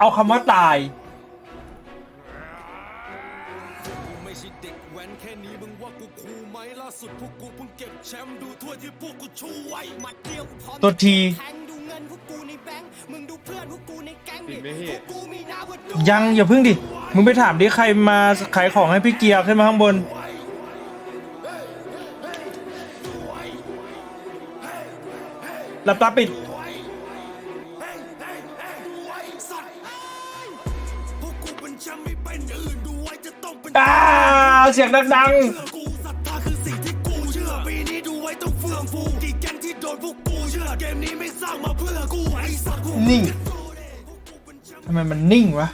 เอาคำว่าตายไม่ใช่เด็กแว้นแค่นี้มึงว่ากูคูลไหมล่าสุดพวกกูเพิ่งเก็บแชมป์ดูถ้วยที่พวกกูชูไว้หมัดเดียวกูพร้อมตัวทีแทงดูเงินพวกกูในแบงค์มึงดูเพื่อนพวกกูในแก๊งปิดไหมพี่พวกกูมีน้ำว่าดูยังอย่าพึ่งดิมึงไปถามดิใครมาขายของให้พี่เกียร์ขึ้นมาข้างบนหลับตาปิด เสียงดังเชื่อกูศรัทธาคือสิ่งที่กูเชื่อปีนี้ดูไว้ต้องเฟื่องฟูกี่แก๊งที่โดนพวกกูเชื่อเกมนี้ไม่สร้างมาเพื่อกูไอ้สัตว์กูๆ นิ่งทำไมมันนิ่งวะ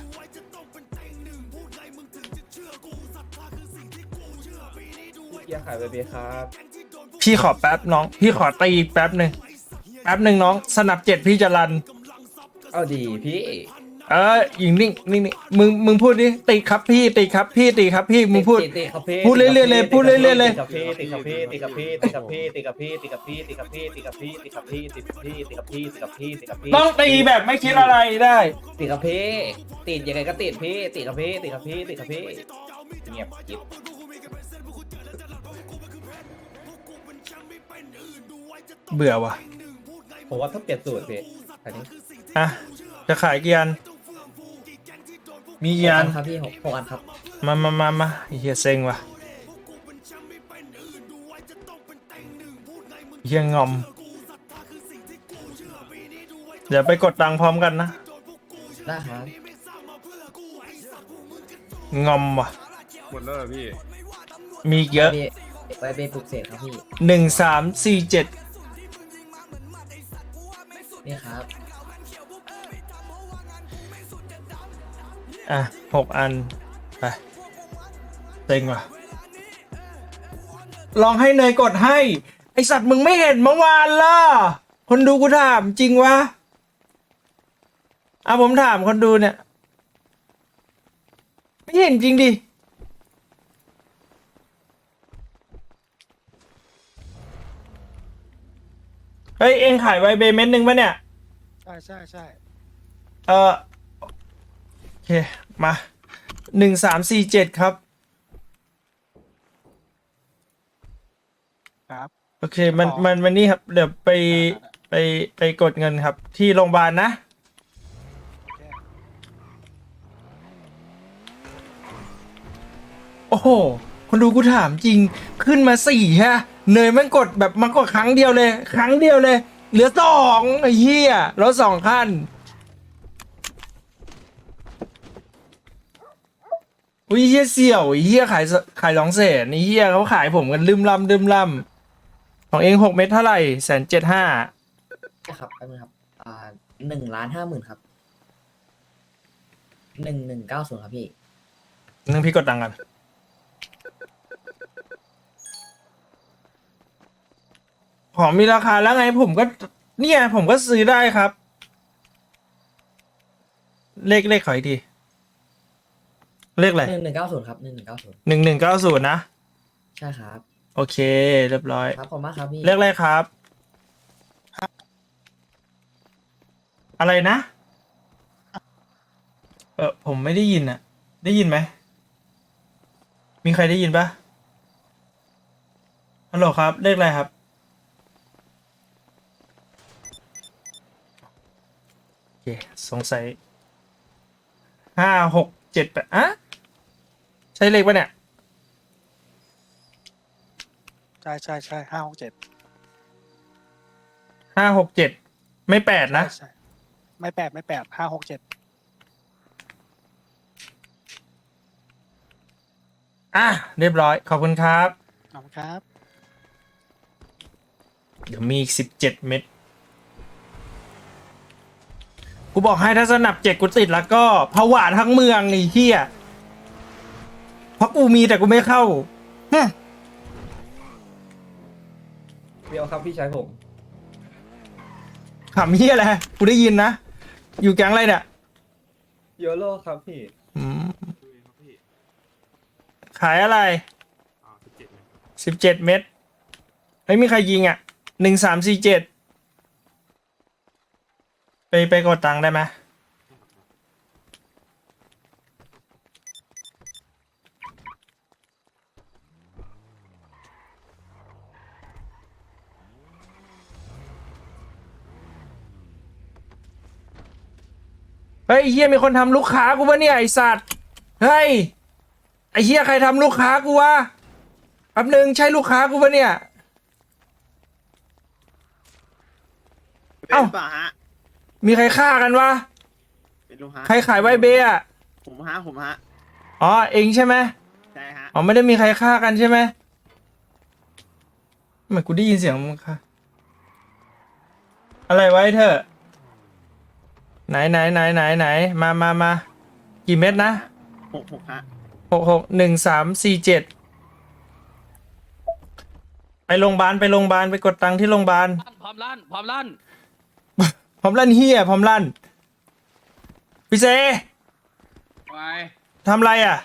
เกียร์ขายไปเบครับพี่ขอแป๊บน้อง พี่ขอตีแป๊บหนึ่งแป๊บหนึ่งน้อง สนับเจ็ดพี่จะรัน เอาดีพี่ เออยิงนิ่งนิ่งนิ่งมึงมึงพูดดิติครับพี่ติครับพี่ติครับพี่มึงพูด ติติกับพี่พูดเรื่อยๆเลยพูดเรื่อยๆเลย ติกับพี่ติกับพี่ติกับพี่ติกับพี่ติกับพี่ติกับพี่ติกับพี่ติกับพี่ติกับพี่ติกับพี่ติกับพี่ติกับพี่ติกับพี่ต้องตีแบบไม่คิดอะไรได้ ติดกับพี่ติดยังไงก็ติดพี่ติดกับพี่ติดกับพี่ติดกับพี่เงียบกิ๊บเบื่อว่ะผมว่าถ้าเปลี่ยนสูตรพี่อันนี้อะจะขายกี่อัน มีกี่อันครับพี่หกหกอันครับ มามามามาไอ้เฮียเซ็งว่ะเฮียงอมเดี๋ยวไปกดตังค์พร้อมกันนะได้ครับงอมว่ะหมดแล้วเหรอพี่ มีอีกเยอะพี่ไปเป็นปลุกเสกครับพี่หนึ่งสามสี่เจ็ดนี่ครับ อะหกอัน ไปเซ็งว่ะ ลองให้เนยกดให้ ไอสัตว์มึงไม่เห็นเมื่อวานล่ะ คนดูกูถามจริงวะอะผมถามคนดูเนี่ย ไม่เห็นจริงดิเฮ้ย เอ็งขายไวเบเม็ดหนึ่งปะเนี่ย ใช่ใช่ใช่เออโอ เค มาหนึ่งสามสี่เจ็ดครับ ครับ โอเค มันอ๋อมันมันนี่ครับ เดี๋ยวไปได้ไปไปกดเงินครับ ที่โรงพยาบาลนะ โอ้โห คนดูกูถามจริงขึ้นมาสี่ฮะ เนยมันกดแบบมันกดครั้งเดียวเลย ครั้งเดียวเลย เหลือสองไอ้เหี้ยรถสองขั้น อุ้ยเฮียเสี่ยวไอ้เฮียขายสขายสองแสนไอ้เฮียเขาขายผมกันลืมล่ำลืมล่ำของเองหกเม็ดเท่าไหร่แสนเจ็ดห้าครับแป๊บนึงครับ อ่าหนึ่งล้านห้าหมื่นครับหนึ่งหนึ่งเก้าศูนย์ครับพี่นึงพี่กดตังค์กันของมีราคาแล้วไงผมก็ เนี่ย ผมก็ซื้อได้ครับ เลขเลขขออีกที เลขอะไรหนึ่งหนึ่งเก้าศูนย์ครับหนึ่งหนึ่งเก้าศูนย์หนึ่งหนึ่งเก้าศูนย์นะ ใช่ครับ โอเค เรียบร้อย ครับขอบคุณมากครับพี่เลขอะไรครับ อะไรนะ เออผมไม่ได้ยินอะได้ยินไหม มีใครได้ยินปะฮัลโหลครับ เลขอะไรครับ โอเค สงสัยห้าหกเจ็ดแปดอะ ใช่เลขปะเนี่ย ใช่ใช่ใช่ห้าหกเจ็ดห้าหกเจ็ด ไม่แปดนะ ใช่ไม่แปดไม่แปดห้าหกเจ็ดอะ เรียบร้อย ขอบคุณครับ ขอบคุณครับ เดี๋ยวมีอีกสิบเจ็ดเม็ด กูบอกให้ถ้าสนับเจ็ดกูติดแล้วก็ผวาทั้งเมืองไอ้เหี้ย เพราะกูมีแต่กูไม่เข้าฮึเดียวครับพี่ชายผม ขำเหี้ยอะไรกูได้ยินนะอยู่แก๊งอะไรเนี่ยโยโลครับพี่ อืมขายอะไรสิบเจ็ดเม็ดไม่มีใครยิงอะหนึ่งสามสี่เจ็ดไปไปกดตังค์ได้ไหม เฮ้ยไอ้เฮียมีคนทำลูกค้ากูปะเนี่ยไอสัตว์เฮ้ยไอเฮียใครทำลูกค้ากูวะแป๊บนึงใช่ลูกค้ากูปะเนี่ย เป็นเอ้า เปล่าฮะ มีใครฆ่ากันวะเป็นลุงฮะใครขายไวเบย์อะผมฮะผมฮะอ๋อเองใช่ไหมใช่ฮะ อ๋อไม่ได้มีใครฆ่ากันใช่ไหมทำไมกูได้ยินเสียงมึงค่ะอะไรไว้เธอะ ไหนไหนไหนไหนไหนมามามากี่เม็ดนะหกหกฮะหกหกหนึ่งสามสี่เจ็ดไปโรงพยาบาลไปโรงพยาบาลไปกดตังค์ที่โรงพยาบาลพร้อมลั่นพร้อมลั่นพร้อมลั่นเฮียพร้อมลั่นพี่เซไปทำไรอะ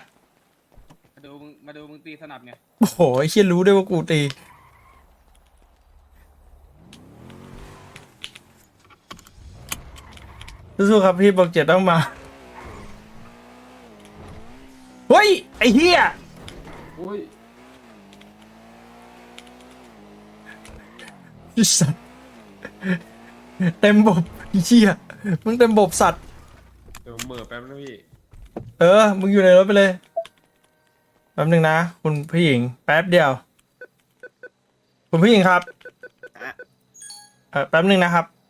มาดูมึงมาดูมึงตีสนับไงโอ้โหไอ้เชี่ยรู้ด้วยว่ากูตี สู้ๆครับพี่บอกเจ็ดต้องมา เฮ้ย ไอ้เฮียไอ้สัตว์เต็มบบไอ้เฮียมึงเต็มบบสัตว์ เดี๋ยวผมเหม่อแป๊บนะพี่เออ มึงอยู่ในรถไปเลย แป๊บหนึ่งนะ คุณผู้หญิง แป๊บเดียว คุณผู้หญิงครับฮะเออแป๊บหนึ่งนะครับครับ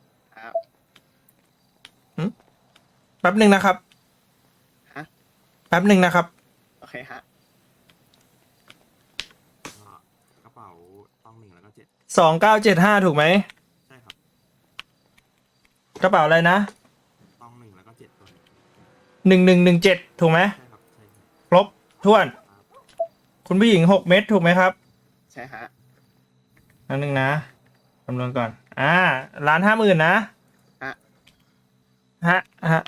แป๊บหนึ่งนะครับ ฮะ แป๊บหนึ่งนะครับ โอเคฮะกระเป๋าต้องหนึ่งแล้วก็เจ็ดสองเก้าเจ็ดห้าถูกไหม ใช่ครับกระเป๋าอะไรนะต้องหนึ่งแล้วก็เจ็ดตัวหนึ่งหนึ่งหนึ่งเจ็ดถูกไหมใช่ครับใช่ครับครบถ้วน คุณผู้หญิงหกเม็ดถูกไหมครับ ใช่ฮะอันหนึ่งนะคำนวณก่อน อ่าล้านห้าหมื่นนะฮะฮะฮะ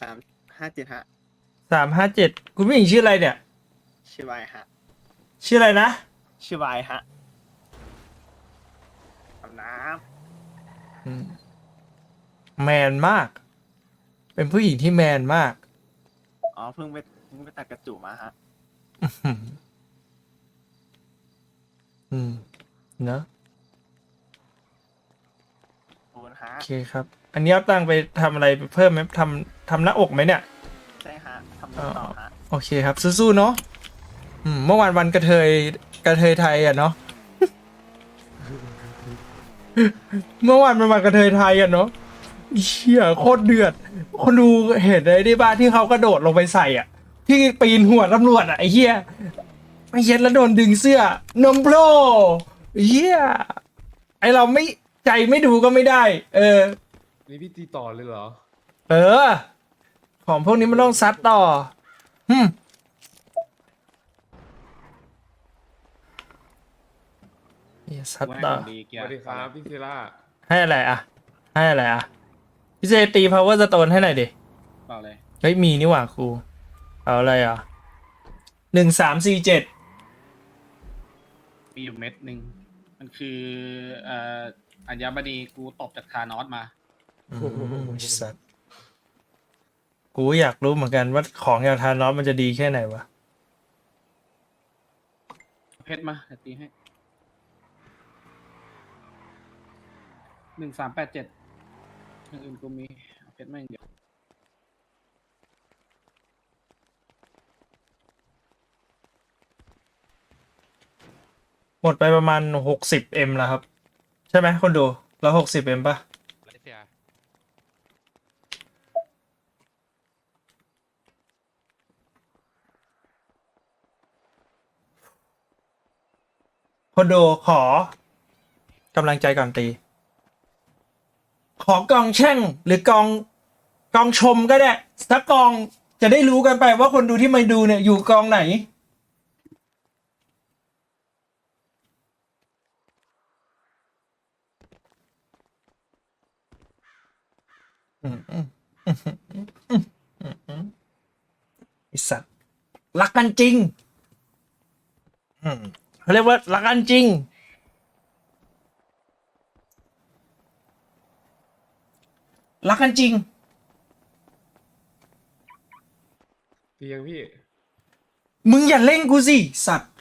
สามห้าเจ็ดฮะสามห้าเจ็ดคุณผู้หญิงชื่ออะไรเนี่ย ชื่อวายฮะชื่ออะไรนะ ชื่อวายฮะอาบน้อืมแมนมาก เป็นผู้หญิงที่แมนมากำอ๋อเพิ่งไปเพิ่งไปตัดกระจุมาฮะอืมอืมเนอะขอบคุณฮะโอเคครับ อันนี้เอาตังค์ไปทำอะไรเพิ่มไหมทำ ทำหน้าอกไหมเนี่ย ใช่ฮะทำต่อฮะโอเคครับสู้ๆเนาะอืมเมื่อวานวันกระเทยกระเทยไทยอะเนาะ เมื่อวานเป็นวันกระเทยไทยอะเนาะเชี่ยโคตรเดือด คนดูเห็นเลยที่บ้านที่เขากระโดดลงไปใส่อะ ที่ปีนหัวตำรวจอะไอ้เหี้ยไอ้เหี้ย็นแล้วโดนดึงเสื้อนมโผล่เหี้ยไอเราไม่ใจไม่ดูก็ไม่ได้ เออ นี่พี่ตีต่อเลยเหรอ เออ ของพวกนี้มันต้องซัดต่อฮึมเหี้ยซัดกูให้ต่อของดีเกีสยร์วัสดีครับพี่เซล่าให้อะไรอะ ให้อะไรอะ พี่เจตี power stone ให้หน่อยดิ เปล่าเลยเฮ้ยมีนี่หว่าครู เอาอะไรอะหนึ่งสามสี่เจ็ดมีอยู่เม็ดหนึ่งมันคือเอ่ออัญมณีกูตบจากทานอสมา สัตว์ กูอยากรู้เหมือนกันว่าของอย่างทานอสมันจะดีแค่ไหนวะ เพชรมาเดี๋ยวตีให้หนึ่งสามแปดเจ็ดอย่างอื่นกูมีเอาเพชรมาอย่างเดียวหมดไปประมาณหกสิบเอ็มแล้วครับ ใช่ไหมคนดูแล้วหกสิบเอ็มปะ คนดูขอกำลังใจก่อนตี ขอกองแช่งหรือกองกองชมก็ได้สักกองจะได้รู้กันไปว่าคนดูที่มาดูเนี่ยอยู่กองไหนอืมอืมอืมอืมอืมอืมไอสัตรักกันจริง อืม เขาเรียกว่ารักกันจริง รักกันจริงตียังพี่ มึงอย่าเล่งกูสิ สัตว์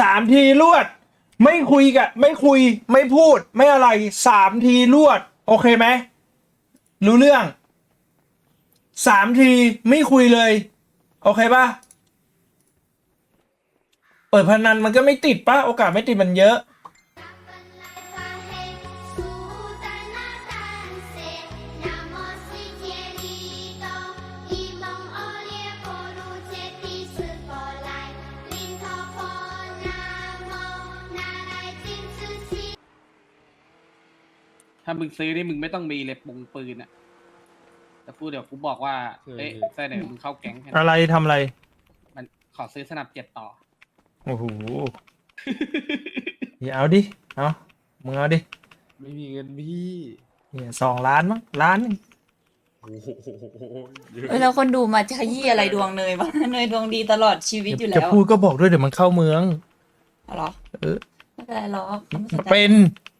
สามทีรวด ไม่คุยกับไม่คุย ไม่พูด ไม่อะไร สามทีรวด โอเคไหม รู้เรื่องสามทีไม่คุยเลย โอเคปะเปิดพนันมันก็ไม่ติดปะโอกาสไม่ติดมันเยอะ ถ้ามึงซื้อนี่มึงไม่ต้องมีเลยปุงปืนอะแต่พูดเดี๋ยวกูบอกว่าเอ้ยเส้นไหนมึงเข้าแก๊งแค่นั้นอะไรทำอะไร มันขอซื้อสนับเจ็ดต่อ โอ้โหอย่าเอาดิ เอามึงเอาดิไม่มีเงินพี่เนี่ยสองล้านมั้งล้านหนึ่งโอ้โหเยอะเออแล้วคนดูมาจะขยี้อะไรดวงเนยวะ เนยดวงดีตลอดชีวิตอยู่จะแล้วพูดก็บอกด้วยเดี๋ยวมันเข้าเมืองเหรอเออ ไม่เป็นไรหรอกไม่สนใจเป็น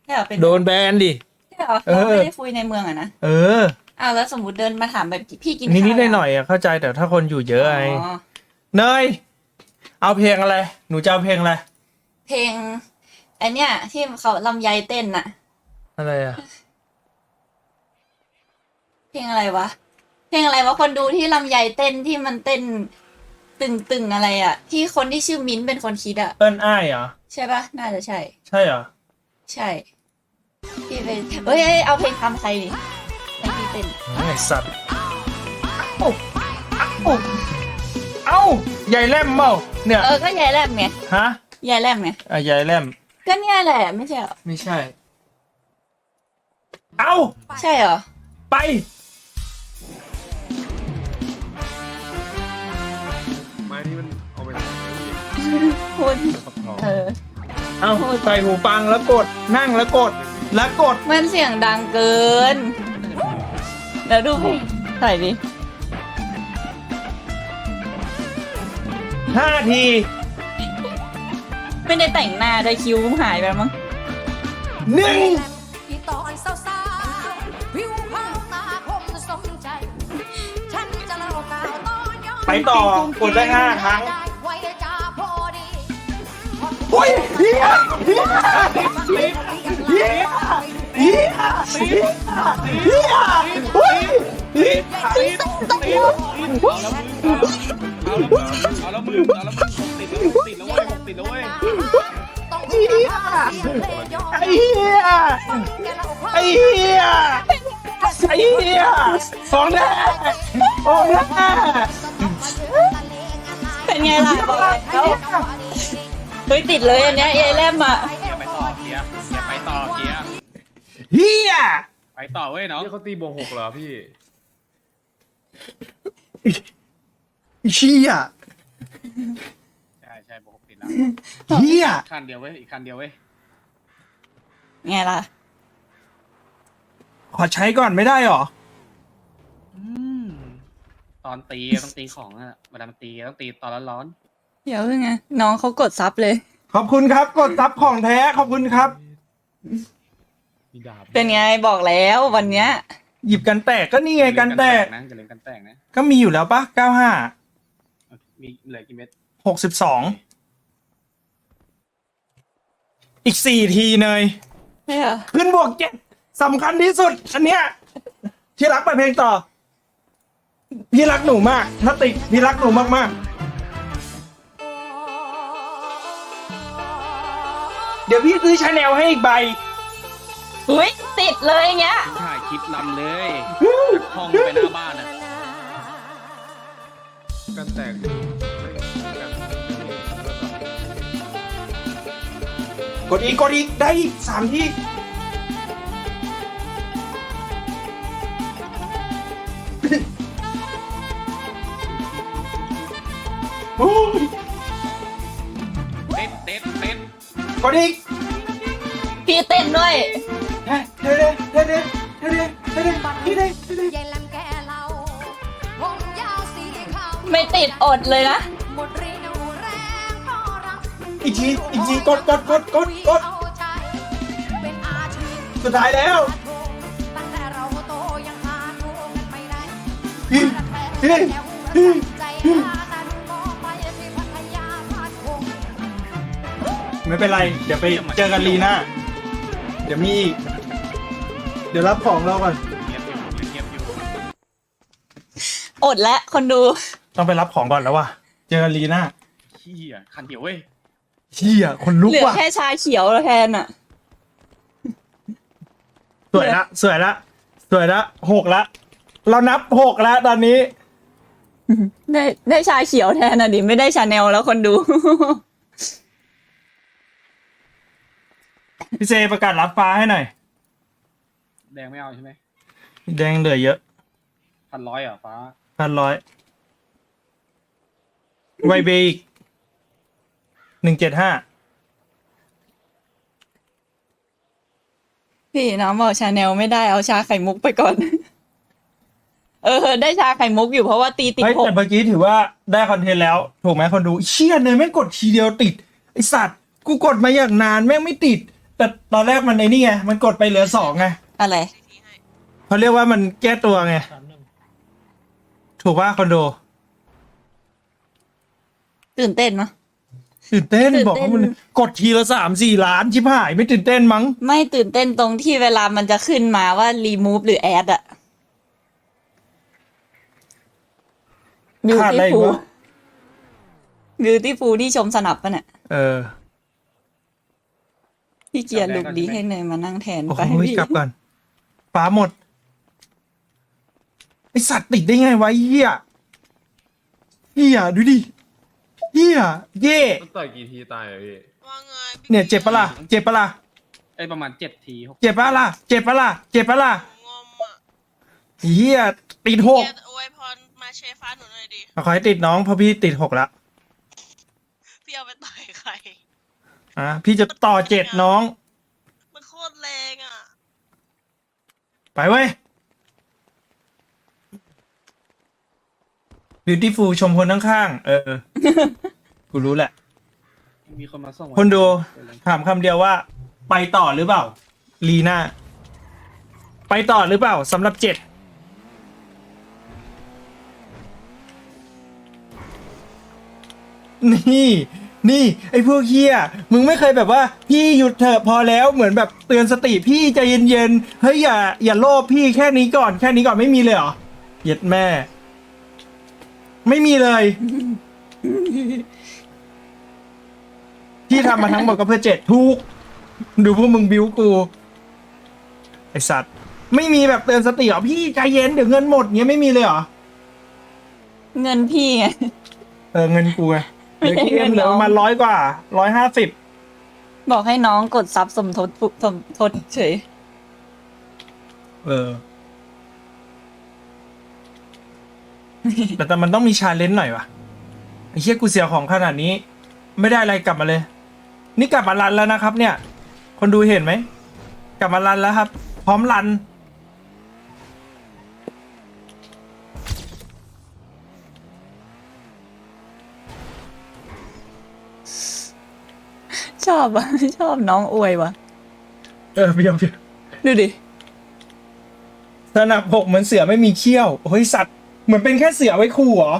ใช่เหรอเป็นโดนแบนดิใช่ เหรอเออเราไม่ได้คุยในเมืองอะนะเอออ้าวแล้วสมมติเดินมาถามแบบพี่กินนิดข้าวๆหน่อยๆอะเข้าใจแต่ถ้าคนอยู่เยอะไงอ๋อเนยเอาเพลงอะไร หนูจะเอาเพลงอะไรเพลงอันเนี้ยที่เขาลำไยเต้นน่ะ อะไรอะเพลงอะไรวะ เพลงอะไรวะคนดูที่ลำไยเต้นที่มันเต้น ตึงตึงๆอะไรอะที่คนที่ชื่อมิ้นท์เป็นคนคิดอะเอิ้นอ้ายเหรอใช่ปะน่าจะใช่ ใช่เหรอใช่ พี่ไปเฮ้ยเอ้ยเอาเพลงคำไทยดิให้พี่เต้นไอสัตว์เอ้าเอ้าเอ้าใหญ่แลมเมาเนี่ย เออก็ยายแลมไงฮะยายแลมไงอะใหญ่แลมก็เนี่ยแหละไม่ใช่เหรอไม่ใช่ เอ้า ใช่เหรอไป ไม้นี่มันเอาไปทำอะไรพี่คุณฟักทองเออ เอ้าใส่หูฟังแล้วกด นั่งแล้วกด แล้วกดมันเสียงดังเกินแล้วดูเพลงใส่ดิห้าที ไม่ได้แต่งหน้าได้คิ้วหายไปมั้งหนึ่งที่ตอนสาวๆผิวขาวตาคมสมใจ ฉันจะเล่าข่าวตอนย้อนไปต่อกดได้ห้าครั้งไว้จะพอดี โอ้ยเฮียเฮียเฮียเฮียเฮียเฮียเฮียเฮ้ยเฮียเอาแล้วมึงเอาแล้วมึงติดแล้วติดแล้วเว้ยติดแล้วเว้ยต้องมีภาพเสียงเพลงย้อนไอ้เฮียแกเล่าความไอ้เฮียไอ้เฮียสองแน่สองแน่เป็นไงล่ะบอกแล้ว เฮ้ยติดเลยอันเนี้ยยายแลมอะเกียร์ไปต่อเกียร์เกียร์ไปต่อเกียร์เฮียไปต่อเว้ยเนาะนี่เขาตีบวกหกเหรอพี่ เฮียใช่ใช่บอกติดแล้วเฮียคันเดียวเว้ยอีกคันเดียวเว้ยไงล่ะขอใช้ก่อนไม่ได้หรอ ตอนตีต้องตีของอะเวลามันตีต้องตีตอนร้อน เดี๋ยวเพิ่งไงน้องเขากดซับเลย ขอบคุณครับ กดซับของแท้ขอบคุณครับ มีดาบเป็นไงบอกแล้ววันเนี้ย หยิบกันแตกก็นี่ๆไงกันแตกนะจะเล่นกันแตกนะก็มีอยู่แล้วปะเก้าห้ามีเหลือกี่เม็ดหกสิบสองอีกสี่ทีเนยไม่เหรอขึ้นบวกเจ็ดสำคัญที่สุด อันเนี้ยที่รักไปดเพลงต่อ พี่รักหนูมากถ้าติดพี่รักหนูมากมากๆ ดี๋ยวพี่ซื้อชาแนลให้อีกใบ อุ้ยติดเลยอย่างเงี้ย ถ่ายคลิปลำเลยห้องไปหน้าบ้านอะ กันแตกไม่กันกดอีกกดอีกได้อีกสามที่ โอ้ยเต็ดเต็ดเต็ดกดอีกี่เต้นด้วย เฮ้ยเฮ้ยเฮ้ยเฮ้ยเฮ้เฮ้เฮ้ไม่ติดอดเลยนะ อีกทีอีกทีกดกดกดกดกดสุดท้ายแล้วไม่เป็นไร เดี๋ยวไปเจอกันลีน่า ดี๋ยวมีอีก เดี๋ยวรับของเราก่อน เงียบอยู่เงียบอยู่อดและคนดู ต้องไปรับของก่อนแล้วว่ะ เจอกันลีน่าเฮียคันเดียวเว้ยเฮียคนลุกเหลือว่ะ แค่ชาเขียวแล้วแทนอะ สวยละ สวยละ สวยละหกละ เรานับหกละตอนนี้ ได้ได้ชาเขียวแทนอะดิไม่ได้ชาแนลแล้วคนดู พี่เซประกาศรับฟ้าให้หน่อย แดงไม่เอาใช่ไหมแดงเหลือเยอะพันร้อยเหรอะฟ้า พันร้อยไวเบอีกหนึ่งเจ็ดห้าพี่น้องบอกชาแนลไม่ได้เอาชาไข่มุกไปก่อน เออ ได้ชาไข่มุกอยู่เพราะว่าตีติดเฮ้ยหกแต่เมื่อกี้ถือว่าได้คอนเทนต์แล้ว ถูกไหมคนดูเชี่ยเนยไม่งกดทีเดียวติด ไอสัตว์ กูกดมาอย่างนานแม่งไม่ติด แต่ตอนแรกมันในนี่ไง มันกดไปเหลือสองไงอะไร เขาเรียกว่ามันแก้ตัวไงถูกว่าคอนโด ตื่นเต้นเนาะตื่นเต้นตื่นเต้น บอกว่ามันกดทีละสามสี่ล้านชิบหาย ไม่ตื่นเต้นมั้ง ไม่ตื่นเต้นตรงที่เวลามันจะขึ้นมาว่า remove หรือ add อะขาดอะไรอีก beautiful วะ beautiful ที่ชมสนับปะเนี่ย เออ พี่เกียร์ลุกดีให้เนยมานั่งแทนโอ้ไปโหพี่กลับก่อนฟ้าหมดไอสัตว์ติดได้ไงวะเหี้ยเหี้ยดูดิเหี้ยเย่มันต่อยกี่ทีตายอะพี่เนี่ยเจ็บปะล่ะเจ็บปะล่ะไอ้ยประมาณเจ็ดทีหกเจ็บปะล่ะเจ็บปะล่ะเจ็บปะล่ะเหี้ยติดหกอวยพรมาเชฟ้าหนูหน่อยดิขอให้ติดน้องเพราะพี่ติดหกละ พี่เอาไปต่อยใคร อะพี่จะต่อเจ็ดน้อง มันโคตรแรงอะ ไปเว้ย beautiful ชมคนข้างๆเออ กูรู้แหละ มีคนมาส่งคนดู ถามคำเดียวว่า ไปต่อหรือเปล่า ลีน่า ไปต่อหรือเปล่าสำหรับเจ็ดนี่ นี่ไอ้พวกเฮียมึงไม่เคยแบบว่าพี่หยุดเถอะพอแล้วเหมือนแบบเตือนสติพี่ใจเย็นๆเฮ้ยอย่าอย่าโลภพี่แค่นี้ก่อนแค่นี้ก่อนไม่มีเลยเหรอเหย็ดแม่ ไม่มีเลยที่ทำมาทั้งหมดก็เพื่อเจ็ดทุกดูพวกมึงบิ้วกูไอสัตว์ไม่มีแบบเตือนสติเหรอพี่ใจเย็นเดี๋ยวเงินหมดเงี้ยไม่มีเลยเหรอเงินพี่ไงเออเงินกูไง เหลือไม่ใช่เงินเหลือประมาณเงินน้องร้อยกว่าร้อยห้าสิบบอกให้น้องกดซับสมทบปุ๊บสมทบเฉย เออ แต่แต่มันต้องมีชาเลนจ์หน่อยวะไอ้เชี่ยกูเสียของขนาดนี้ ไม่ได้อะไรกลับมาเลย นี่กลับมารันแล้วนะครับ เนี่ย คนดูเห็นไหมกลับมารันแล้วครับ พร้อมรัน อบอะชอบน้องอวยว่ะเออเพียวเพียวดูดิสนับหกเหมือนเสือไม่มีเขี้ยวเฮ้ยสัตว์เหมือนเป็นแค่เสือไว้ขู่เหรอ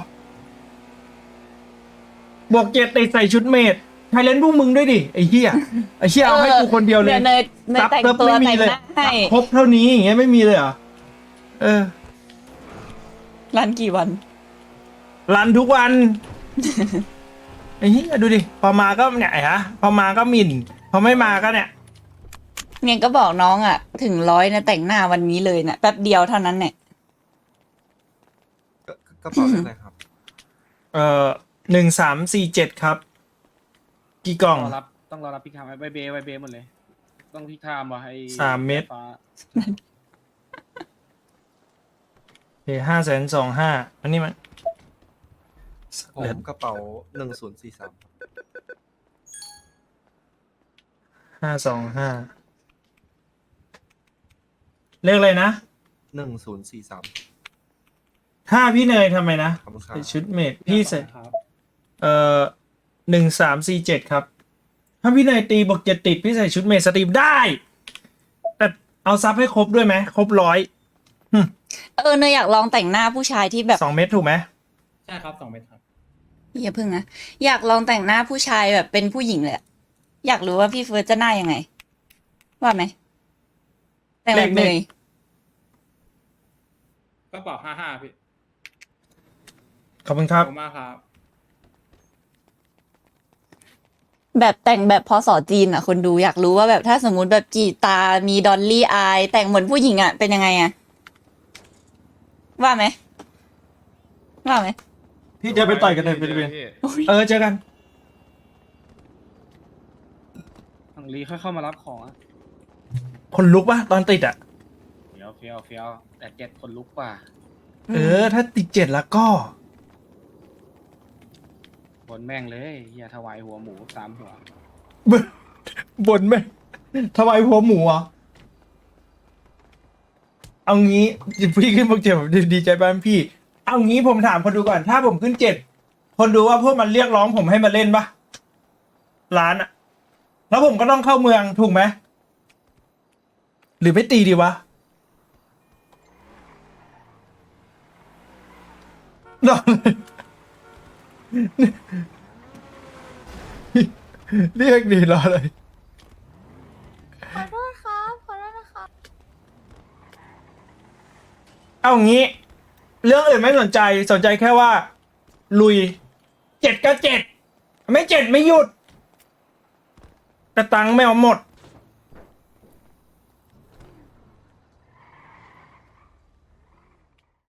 บวกเจ็ดติดใส่ชุดเมดไทยเลนพวกมึงด้วยดิไอ้เหี้ยไอ้เหี้ยเอาให้กูคนเดียวเลยเนยเนยเนยซับแต่งเติบตัวไม่มีแต่งเลยหน้าให้ครบเท่านี้อย่างเงี้ยไม่มีเลยเหรอเออร้านกี่วัน รันทุกวันไอ้เหี้ยดูดิ พอมาก็เนี่ยไอ้ฮะ พอมาก็หมิ่น พอไม่มาก็เนี่ย เนี่ยก็บอกน้องอะ ถึงร้อยนะแต่งหน้าวันนี้เลยนะแป๊บเดียวเท่านั้นเนี่ยกระเป๋าเลขอะไรครับเอ่อหนึ่งสามสี่เจ็ดครับ กี่กล่อง รอรับต้องรอรับพิกไทม์ไว้เบย์ไว้เบย์หมดเลย ต้องพิกไทม์ว่ะไอ้สามเม็ด ฟ้าเฮ้ห้าแสนสองห้าอันนี้มัน ผมกระเป๋าหนึ่งศูนย์สี่สามห้าสองห้าเลขอะไรนะหนึ่งศูนย์สี่สามถ้าพี่เนยทำไมนะขอบคุณครับใส่ชุดเมดพี่ใส่ครับเอ่อหนึ่งสามสี่เจ็ดครับ ถ้าพี่เนยตีบวกเจ็ดติดพี่ใส่ชุดเมดสตรีมได้ แต่เอาซับให้ครบด้วยไหมครบร้อยเออเนยอยากลองแต่งหน้าผู้ชายที่แบบ สองเม็ดถูกไหมใช่ครับสองเม็ดครับ อย่าพึ่งนะอยากลองแต่งหน้าผู้ชายแบบเป็นผู้หญิงเลยอะอยากรู้ว่าพี่เฟิร์สจะหน้ายังไง ว่าไหม แต่งแบบเลเนขยกระเป๋าห้าห้าพี่ขอบคุณครับขอบคุณมากครับ แบบแต่งแบบพอสอจีนอะ คนดูอยากรู้ว่าแบบถ้าสมมุติแบบจีตามีดอลลี่อายแต่งเหมือนผู้หญิงอะเป็นยังไงอะว่าไหมว่าไหม พี่จะไปต่อยกันในฟิลิปปินส์เออเจอกันทางลีค่อยเข้ามารับของอะคนลุกปะตอนติดอะ เฟี้ยวเฟี้ยวเฟี้ยวแต่เจ็ดคนลุกกว่าเออ ถ้าติดเจ็ดแล้วก็ บนแม่งเลยอย่าถวายหัวหมูสามหัว บนบนไหมทำไมหัวหมูอะเอางี้พี่ขึ้นพวกเจ็บผมดีใจบ้านพี่ เอางี้ผมถามคนดูก่อน ถ้าผมขึ้นเจ็ดคนดูว่าพวกมันเรียกร้องผมให้มาเล่นปะร้านอะแล้วผมก็ต้องเข้าเมืองถูกไหมหรือไม่ตีดีวะนอนเลยเรียกดีรอเลย ขอโทษครับ ขอโทษนะครับ เอางี้ เรื่องอื่นไม่สนใจสนใจแค่ว่า ลุยเจ็ดก็เจ็ดไม่เจ็ดไม่หยุดแต่ตังค์ไม่เอาหมด